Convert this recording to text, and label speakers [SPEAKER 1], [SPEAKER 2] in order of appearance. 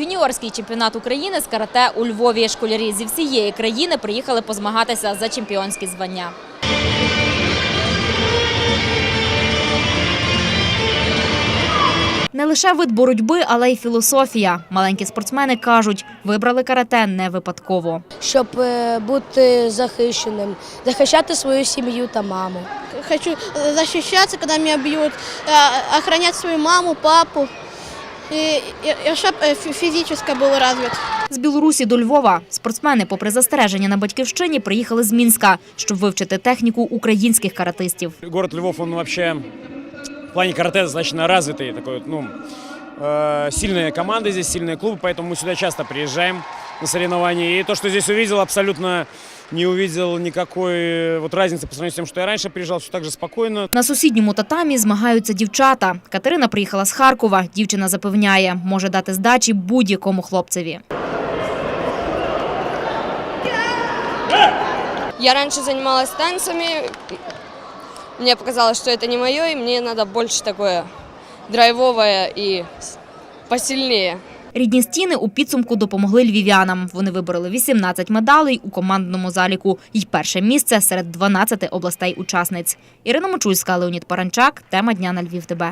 [SPEAKER 1] Юніорський чемпіонат України з карате у Львові. Школярі зі всієї країни приїхали позмагатися за чемпіонські звання. Не лише вид боротьби, але й філософія. Маленькі спортсмени кажуть, вибрали карате не випадково.
[SPEAKER 2] щоб е, бути захищеним, захищати свою сім'ю та маму.
[SPEAKER 3] Хочу э, защищаться, когда меня бьют, э, свою маму, папу, и, и, чтобы физически был развит.
[SPEAKER 1] З Білорусі до Львова спортсмени, попри застереження на батьківщині, приїхали з Мінська, щоб вивчити техніку українських каратистів.
[SPEAKER 4] Город Львов, он вообще в плане карате достаточно развитый, такой, вот, ну, э, сильные команды здесь, сильные клубы, поэтому мы сюда часто приезжаем на соревнования. И то, что здесь увидел, абсолютно не увидел никакой вот разницы по сравнению с тем, что я раньше приезжал, все так же спокойно.
[SPEAKER 1] На сусідньому татамі змагаються дівчата. Катерина приїхала з Харкова. Дівчина запевняє, може дати здачі будь-якому хлопцеві.
[SPEAKER 5] Я раньше занималась танцами. Мне показалось, что это не мое, и мне надо больше такое драйвовое и посильнее.
[SPEAKER 1] Рідні стіни у підсумку допомогли львів'янам. Вони вибороли 18 медалей у командному заліку і перше місце серед 12 областей учасниць. Ірина Мочульська, Леонід Паранчак. Тема дня на Львів. ТБ.